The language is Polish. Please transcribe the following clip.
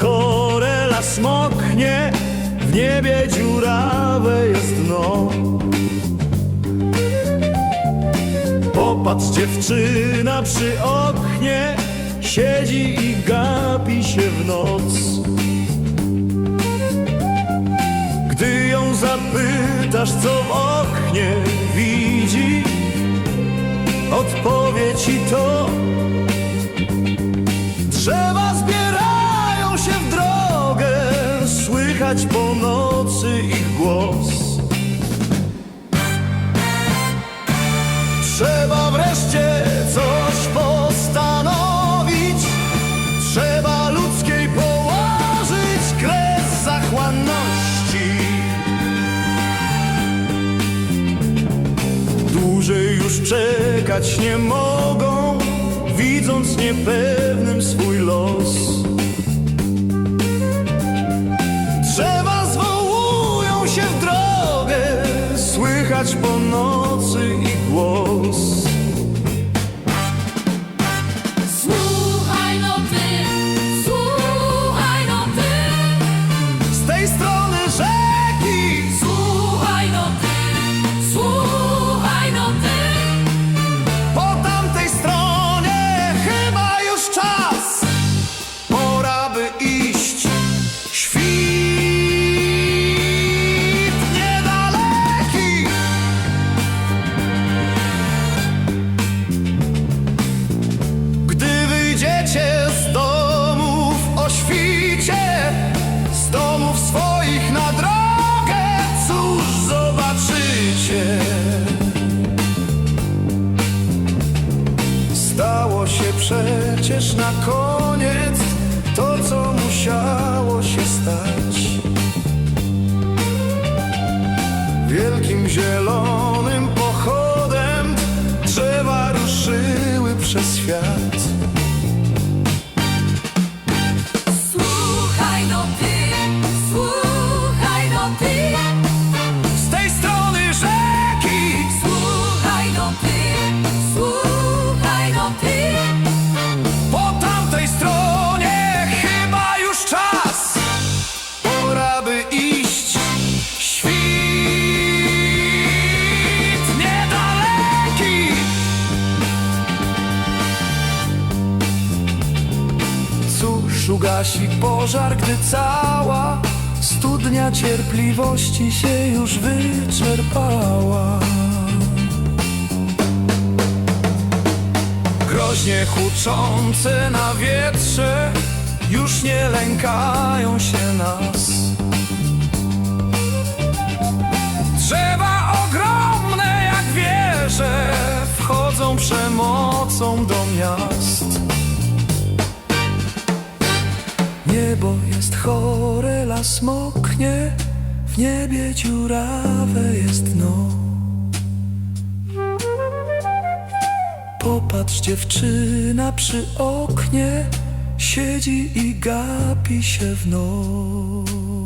chore, las moknie, w niebie dziurawe jest dno. Popatrz, dziewczyna przy oknie siedzi i gapi się w noc. Gdy ją zapytasz, co w oknie widzi, odpowie ci to. Słychać po nocy ich głos. Trzeba wreszcie coś postanowić, trzeba ludzkiej położyć kres zachłanności. Dłużej już czekać nie mogą, widząc niepewnym swój los. Słychać po nocy ich głos. Przecież na koniec to, co musiało się stać. Wielkim zielonym pochodem drzewa ruszyły przez świat. Cóż ugasi pożar, gdy cała Studnia cierpliwości się już wyczerpała. Groźnie huczące na wietrze Już nie lękają się nas. Drzewa ogromne jak wieże Wchodzą przemocą Niebo jest chore, las moknie W niebie dziurawe jest dno Popatrz, dziewczyna przy oknie siedzi i gapi się w noc.